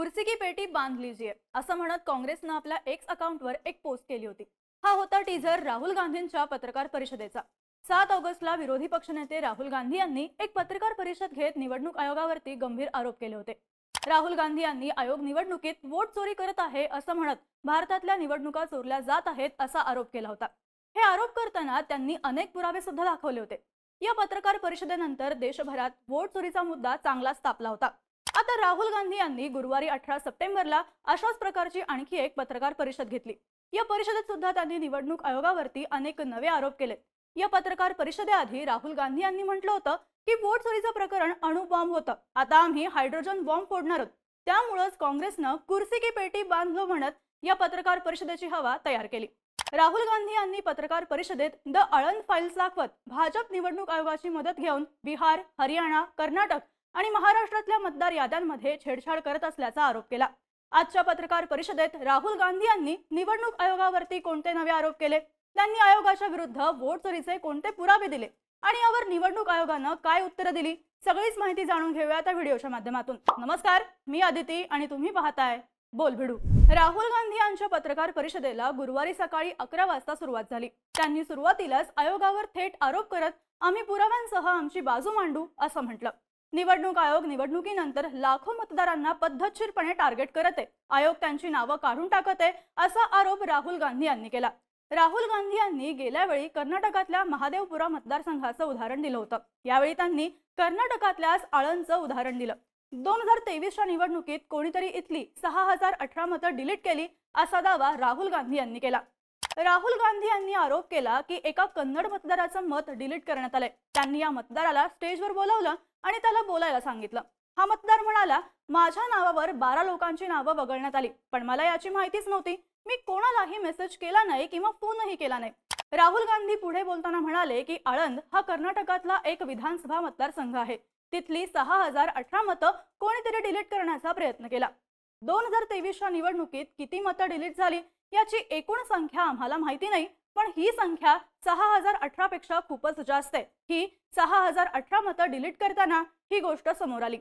कुर्सी की पेटी बांध लीजिए असं म्हणत काँग्रेसनं आपल्या एक्स अकाउंटवर एक पोस्ट केली होती. हा होता टीझर राहुल गांधींच्या पत्रकार परिषदेचा. सात ऑगस्टला विरोधी पक्षनेते राहुल गांधी यांनी एक पत्रकार परिषद घेत निवडणूक आयोगावरती गंभीर आरोप केले होते. राहुल गांधी यांनी आयोग निवडणुकीत वोट चोरी करत आहे असं म्हणत भारतातल्या निवडणुका चोरल्या जात आहेत असा आरोप केला होता. हे आरोप करताना त्यांनी अनेक पुरावे सुद्धा दाखवले होते. या पत्रकार परिषदेनंतर देशभरात वोट चोरीचा मुद्दा चांगलाच तापला होता. आता राहुल गांधी यांनी गुरुवारी अठरा सप्टेंबरला अशाच प्रकारची आणखी एक पत्रकार परिषद घेतली. या परिषदेत सुद्धा त्यांनी निवडणूक आयोगावरती अनेक नवे आरोप केले या पत्रकार परिषदेआधी राहुल गांधी यांनी म्हटलं होतं की वोट चोरीचं प्रकरण अणुबॉम्ब होतं. आता आम्ही हायड्रोजन बॉम्ब फोडणार आहोत. त्यामुळंच काँग्रेसनं कुर्सी की पेटी बांधलो म्हणत या पत्रकार परिषदेची हवा तयार केली. राहुल गांधी यांनी पत्रकार परिषदेत द अळंद फाईल्स दाखवत भाजप निवडणूक आयोगाची मदत घेऊन बिहार हरियाणा कर्नाटक आणि महाराष्ट्रातल्या मतदार याद्यांमध्ये छेडछाड करत असल्याचा आरोप केला. आजच्या पत्रकार परिषदेत राहुल गांधी यांनी निवडणूक आयोगावरती कोणते नवे आरोप केले? त्यांनी आयोगाच्या विरुद्ध वोट चोरीचे कोणते पुरावे दिले? आणि यावर निवडणूक आयोगानं काय उत्तरं दिली? सगळीच माहिती जाणून घेऊया त्या व्हिडिओच्या माध्यमातून. नमस्कार मी आदिती आणि तुम्ही पाहताय बोल भिडू राहुल गांधी यांच्या पत्रकार परिषदेला गुरुवारी सकाळी अकरा वाजता सुरुवात झाली. त्यांनी सुरुवातीलाच आयोगावर थेट आरोप करत आम्ही पुराव्यांसह आमची बाजू मांडू असं म्हटलं. निवडणूक आयोग निवडणुकीनंतर लाखो मतदारांना पद्धतशीरपणे टार्गेट करत आहे. आयोग त्यांची नावं काढून टाकत आहे असा आरोप राहुल गांधी यांनी केला. राहुल गांधी यांनी गेल्या वेळी कर्नाटकातल्या महादेवपुरा मतदारसंघाचं उदाहरण दिलं होतं. यावेळी त्यांनी कर्नाटकातल्याच आळंदचं उदाहरण दिलं. दोन हजार तेवीसच्या निवडणुकीत कोणीतरी इथली सहा हजार अठरा मतं डिलीट केली असा दावा राहुल गांधी यांनी केला. राहुल गांधी यांनी आरोप केला की एका कन्नड मतदाराचं मत डिलीट करण्यात आलंय. त्यांनी या मतदाराला स्टेजवर बोलावलं आणि त्याला बोलायला सांगितलं. हा मतदार म्हणाला माझ्या नावावर बारा लोकांची नावं वगळण्यात आली पण मला याची माहितीच नव्हती. मी कोणालाही मेसेज केला नाही किंवा फोनही केला नाही. राहुल गांधी पुढे बोलताना म्हणाले की आळंद हा कर्नाटकातला एक विधानसभा मतदारसंघ आहे. तिथली सहा हजार अठरा मतं कोणीतरी डिलीट करण्याचा प्रयत्न केला. दोन हजार तेवीसच्या निवडणुकीत किती मतं डिलीट झाली याची एकूण संख्या आम्हाला माहिती नाही पण ही संख्या सहा हजार अठरा पेक्षा खूपच जास्त आहे. ही सहा हजार अठरा मतं डिलीट करताना ही गोष्ट समोर आली.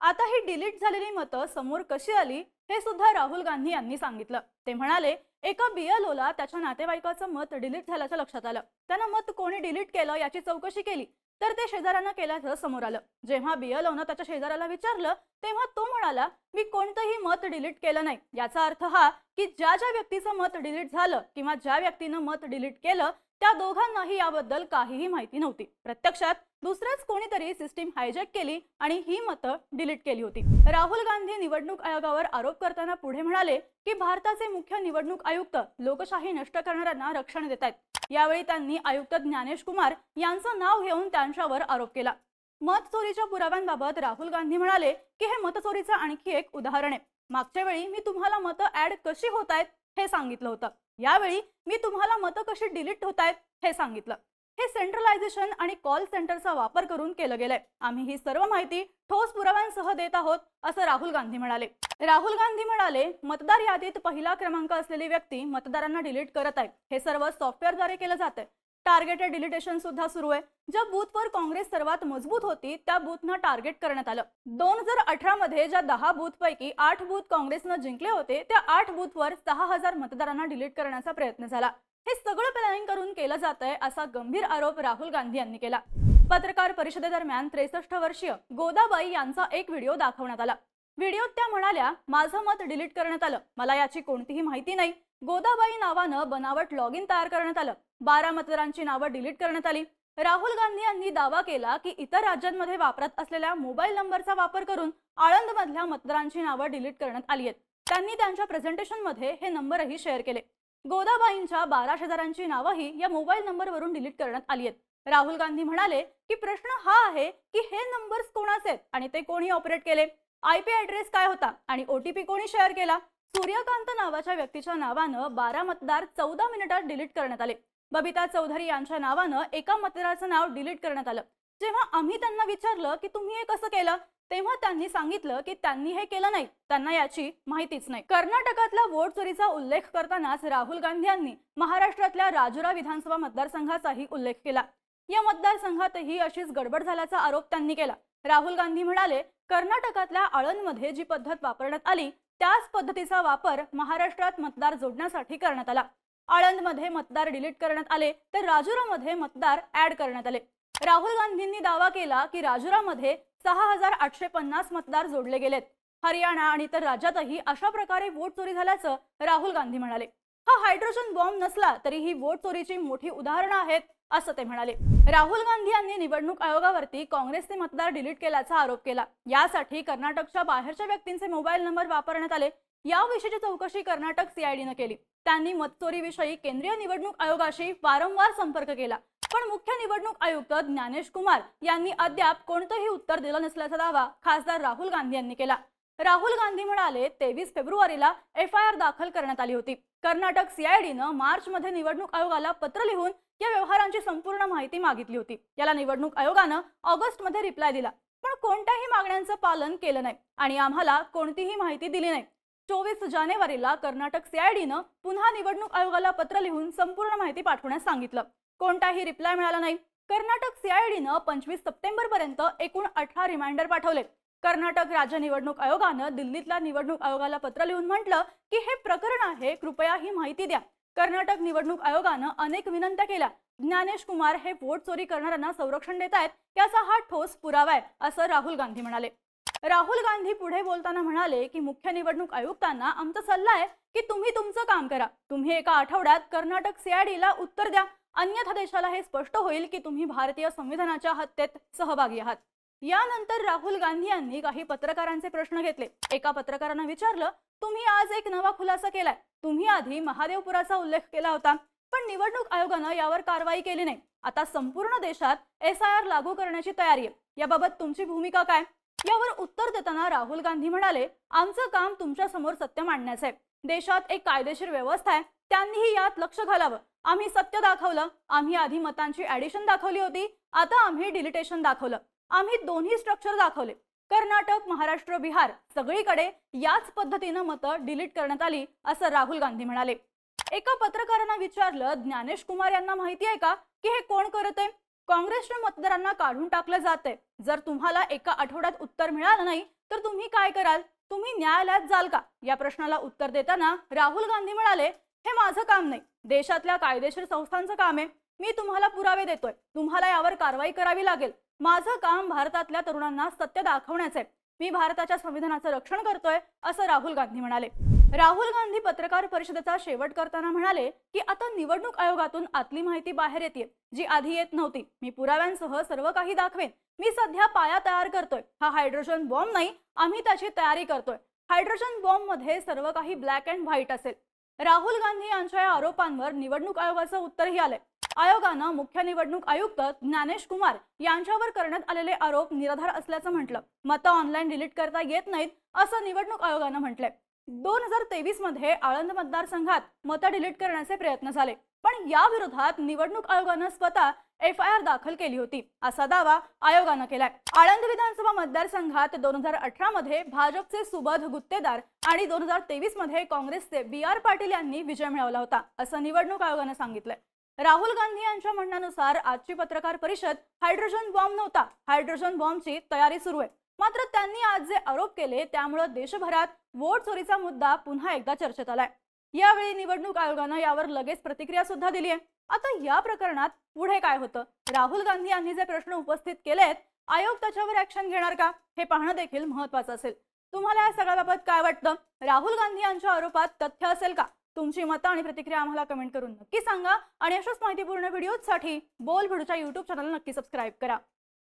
आता ही डिलीट झालेली मतं समोर कशी आली हे सुद्धा राहुल गांधी यांनी सांगितलं. ते म्हणाले एका बिएलओला त्याच्या नातेवाईकाचं मत डिलीट झाल्याचं लक्षात आलं. त्यानं मत कोणी डिलीट केलं याची चौकशी केली. तर ते शेजाऱ्यानं केल्याचं समोर आलं. जेव्हा बीएलओनं त्याच्या शेजाऱ्याला विचारलं तेव्हा तो म्हणाला मी कोणतंही मत डिलीट केलं नाही. याचा अर्थ हा की ज्या ज्या व्यक्तीचं मत डिलीट झालं किंवा ज्या व्यक्तीनं मत डिलीट केलं त्या दोघांनाही याबद्दल काहीही माहिती नव्हती. प्रत्यक्षात दुसरंच कोणीतरी सिस्टीम हायजॅक केली आणि ही मतं डिलीट केली होती. राहुल गांधी निवडणूक आयोगावर आरोप करताना पुढे म्हणाले की भारताचे मुख्य निवडणूक आयुक्त लोकशाही नष्ट करणाऱ्यांना रक्षण देत आहेत यावेळी त्यांनी आयुक्त ज्ञानेश कुमार यांचं नाव घेऊन त्यांच्यावर आरोप केला. मत चोरीच्या पुराव्यांबाबत राहुल गांधी म्हणाले की हे मतचोरीचं आणखी एक उदाहरण आहे. मागच्या वेळी मी तुम्हाला मतं ऍड कशी होत आहेत हे सांगितलं होतं. यावेळी मी तुम्हाला मतं कशी डिलीट होत आहेत हे सांगितलं. हे सेंट्रलायझेशन आणि कॉल सेंटरचा वापर करून केलं गेलंय. आम्ही ही सर्व माहिती ठोस पुराव्यांसह देत आहोत असं राहुल गांधी म्हणाले. राहुल गांधी म्हणाले मतदार यादीत पहिला क्रमांक असलेली व्यक्ती मतदारांना डिलीट करत आहे. हे सर्व सॉफ्टवेअरद्वारे केलं जात आहे टार्गेटेड डिलिटेशन सुद्धा सुरू आहे. ज्या बूथवर काँग्रेस सर्वात मजबूत होती त्या बूथना टार्गेट करण्यात आलं. दोन हजार अठरा मध्ये ज्या दहा बूथ पैकी आठ बूथ काँग्रेसनं जिंकले होते त्या आठ बूथवर सहा हजार मतदारांना डिलीट करण्याचा प्रयत्न झाला. हे सगळं प्लॅनिंग करून केलं जात आहे असा गंभीर आरोप राहुल गांधी यांनी केला. पत्रकार परिषदेदरम्यान त्रेसष्ट वर्षीय गोदाबाई यांचा एक व्हिडिओ दाखवण्यात आला. व्हिडिओत त्या म्हणाल्या माझं मत डिलीट करण्यात आलं. मला याची कोणतीही माहिती नाही. गोदाबाई नावानं बनावट लॉग इन तयार करण्यात आलं. बारा मतदारांची नावं डिलीट करण्यात आली. राहुल गांधी यांनी दावा केला की इतर राज्यांमध्ये वापरत असलेल्या मोबाईल नंबरचा वापर करून आळंद मधल्या मतदारांची नावं डिलीट करण्यात आली आहेत. त्यांनी त्यांच्या प्रेझेंटेशनमध्ये हे नंबरही शेअर केले. गोदाबाईंच्या बारा शेजाऱ्यांची नावंही या मोबाईल नंबरवरून डिलीट करण्यात आली आहेत. राहुल गांधी म्हणाले की प्रश्न हा आहे की हे नंबर्स कोणाचे आहेत आणि ते कोणी ऑपरेट केले? आयपी ऍड्रेस काय होता आणि ओटीपी कोणी शेअर केला? सूर्यकांत नावाच्या व्यक्तीच्या नावानं बारा मतदार चौदा मिनिटात डिलीट करण्यात आले. बबिता चौधरी यांच्या नावानं एका मतदाराचं नाव डिलीट करण्यात आलं. जेव्हा आम्ही त्यांना विचारलं की तुम्ही हे कसं केलं? तेव्हा त्यांनी सांगितलं की त्यांनी हे केलं नाही. त्यांना याची माहितीच नाही. कर्नाटकातल्या वोट चोरीचा उल्लेख करतानाच राहुल गांधी यांनी महाराष्ट्रातल्या राजुरा विधानसभा मतदारसंघाचाही उल्लेख केला. या मतदारसंघातही अशीच गडबड झाल्याचा आरोप त्यांनी केला. राहुल गांधी म्हणाले कर्नाटकातल्या आळंदमध्ये जी पद्धत वापरण्यात आली त्याच पद्धतीचा वापर महाराष्ट्रात मतदार जोडण्यासाठी करण्यात आला. आळंदमध्ये मतदार डिलीट करण्यात आले तर राजुरामध्ये मतदार ऍड करण्यात आले. राहुल गांधींनी दावा केला की राजुरामध्ये सहा हजार आठशे पन्नास मतदार जोडले गेलेत. हरियाणा आणि इतर राज्यातही अशा प्रकारे वोट चोरी झाल्याचं राहुल गांधी म्हणाले. हा हायड्रोजन बॉम्ब नसला तरी ही वोट चोरीची मोठी उदाहरणं आहेत असं ते म्हणाले. राहुल गांधी यांनी निवडणूक आयोगावरती काँग्रेसने मतदार डिलीट केल्याचा आरोप केला. यासाठी कर्नाटकच्या बाहेरच्या व्यक्तींचे मोबाईल नंबर वापरण्यात आले. याविषयीची चौकशी कर्नाटक सीआयडीनं केली. त्यांनी मतचोरीविषयी केंद्रीय निवडणूक आयोगाशी वारंवार संपर्क केला. पण मुख्य निवडणूक आयुक्त ज्ञानेश कुमार यांनी अद्याप कोणतंही उत्तर दिलं नसल्याचा दावा खासदार राहुल गांधी यांनी केला. राहुल गांधी म्हणाले तेवीस फेब्रुवारीला एफ आय आर दाखल करण्यात आली होती. कर्नाटक सीआयडीनं मार्च मध्ये निवडणूक आयोगाला पत्र लिहून या व्यवहारांची संपूर्ण माहिती मागितली होती. याला निवडणूक आयोगानं ऑगस्टमध्ये रिप्लाय दिला. पण कोणत्याही मागण्यांचं पालन केलं नाही आणि आम्हाला कोणतीही माहिती दिली नाही. चोवीस जानेवारीला कर्नाटक सीआयडीनं पुन्हा निवडणूक आयोगाला पत्र लिहून संपूर्ण माहिती पाठवण्यास सांगितलं. कोणताही रिप्लाय मिळाला नाही. कर्नाटक सीआयडीनं पंचवीस सप्टेंबर पर्यंत एकूण अठरा रिमाइंडर पाठवले. कर्नाटक राज्य निवडणूक आयोगानं दिल्लीतल्या निवडणूक आयोगाला पत्र लिहून म्हटलं की हे प्रकरण आहे कृपया ही माहिती द्या. कर्नाटक निवडणूक आयोगानं अनेक विनंत्या केल्या. ज्ञानेश कुमार हे वोट चोरी करणाऱ्यांना संरक्षण देत आहेत याचा हा ठोस पुरावा आहे असं राहुल गांधी म्हणाले. राहुल गांधी पुढे बोलताना म्हणाले की मुख्य निवडणूक आयुक्तांना आमचा सल्ला आहे की तुम्ही तुमचं काम करा. तुम्ही एका आठवड्यात कर्नाटक सीआयडीला उत्तर द्या. अन्यथा देशाला हे स्पष्ट होईल की तुम्ही भारतीय संविधानाच्या हत्येत सहभागी आहात. यानंतर राहुल गांधी यांनी काही पत्रकारांचे प्रश्न घेतले. एका पत्रकारानं विचारलं तुम्ही आज एक नवा खुलासा केलाय. तुम्ही आधी महादेवपुराचा उल्लेख केला होता पण निवडणूक आयोगानं यावर कारवाई केली नाही. आता संपूर्ण देशात एस आय आर लागू करण्याची तयारी आहे. याबाबत तुमची भूमिका काय? यावर उत्तर देताना राहुल गांधी म्हणाले आमचं काम तुमच्यासमोर सत्य मांडण्याचं आहे. देशात एक कायदेशीर व्यवस्था आहे. त्यांनीही यात लक्ष घालावं. आम्ही सत्य दाखवलं. आम्ही आधी मतांची ऍडिशन दाखवली होती. आता आम्ही डिलिटेशन दाखवलं. आम्ही दोन्ही स्ट्रक्चर दाखवले. कर्नाटक महाराष्ट्र बिहार सगळीकडे याच पद्धतीनं मतं डिलीट करण्यात आली असं राहुल गांधी म्हणाले. एका पत्रकारांना विचारलं ज्ञानेश कुमार यांना माहिती आहे का की हे कोण करत आहे काँग्रेसच्या मतदारांना काढून टाकलं जातंय. जर तुम्हाला एका आठवड्यात उत्तर मिळालं नाही तर तुम्ही काय कराल? तुम्ही न्यायालयात जाल का? या प्रश्नाला उत्तर देताना राहुल गांधी म्हणाले हे माझं काम नाही. देशातल्या कायदेशीर संस्थांचं काम आहे. मी तुम्हाला पुरावे देतोय. तुम्हाला यावर कारवाई करावी लागेल. माझं काम भारतातल्या तरुणांना सत्य दाखवण्याचं आहे. मी भारताच्या संविधानाचं रक्षण करतोय असं राहुल गांधी म्हणाले. राहुल गांधी पत्रकार परिषदेचा शेवट करताना म्हणाले की आता निवडणूक आयोगातून आतली माहिती बाहेर येते जी आधी येत नव्हती. मी पुराव्यांसह सर्व काही दाखवेन. मी सध्या पाया तयार करतोय. हा हायड्रोजन बॉम्ब नाही आम्ही त्याची तयारी करतोय. हायड्रोजन बॉम्बमध्ये सर्व काही ब्लॅक अँड व्हाईट असेल. राहुल गांधी यांच्या या आरोपांवर निवडणूक आयोगाचं उत्तरही आलंय. आयोगानं मुख्य निवडणूक आयुक्त ज्ञानेश कुमार यांच्यावर करण्यात आलेले आरोप निराधार असल्याचं म्हटलं. मतं ऑनलाईन डिलीट करता येत नाहीत असं निवडणूक आयोगानं म्हटलंय. दोन हजार तेवीसमध्ये आळंद मतदारसंघात मतं डिलीट करण्याचे प्रयत्न झाले. पण या विरोधात निवडणूक आयोगानं स्वतः एफ आय आर दाखल केली होती. असा दावा आयोगानं केलाय. आळंद विधानसभा मतदारसंघात दोन हजार अठरा मध्ये भाजपचे सुबध गुत्तेदार आणि दोन हजार तेवीसमध्ये काँग्रेसचे बी आर पाटील यांनी विजय मिळवला होता असं निवडणूक आयोगानं सांगितलंय. राहुल गांधी यांच्या म्हणण्यानुसार आजची पत्रकार परिषद हायड्रोजन बॉम्ब नव्हता. हायड्रोजन बॉम्बची तयारी सुरू आहे. मात्र त्यांनी आज जे आरोप केले त्यामुळे देशभरात वोट चोरीचा मुद्दा पुन्हा एकदा चर्चेत आलाय. यावेळी निवडणूक आयोगानं यावर लगेच प्रतिक्रिया सुद्धा दिली आहे. आता या प्रकरणात पुढे काय होतं? राहुल गांधी यांनी जे प्रश्न उपस्थित केलेत आयोग त्याच्यावर ऍक्शन घेणार का? हे पाहणं देखील महत्वाचं असेल. तुम्हाला या सगळ्याबाबत काय वाटतं? राहुल गांधी यांच्या आरोपात तथ्य असेल का? तुमची मतं आणि प्रतिक्रिया आम्हाला कमेंट करून नक्की सांगा. आणि अशाच माहितीपूर्ण व्हिडिओसाठी बोल भिडूच्या युट्यूब चॅनल नक्की सबस्क्राईब करा.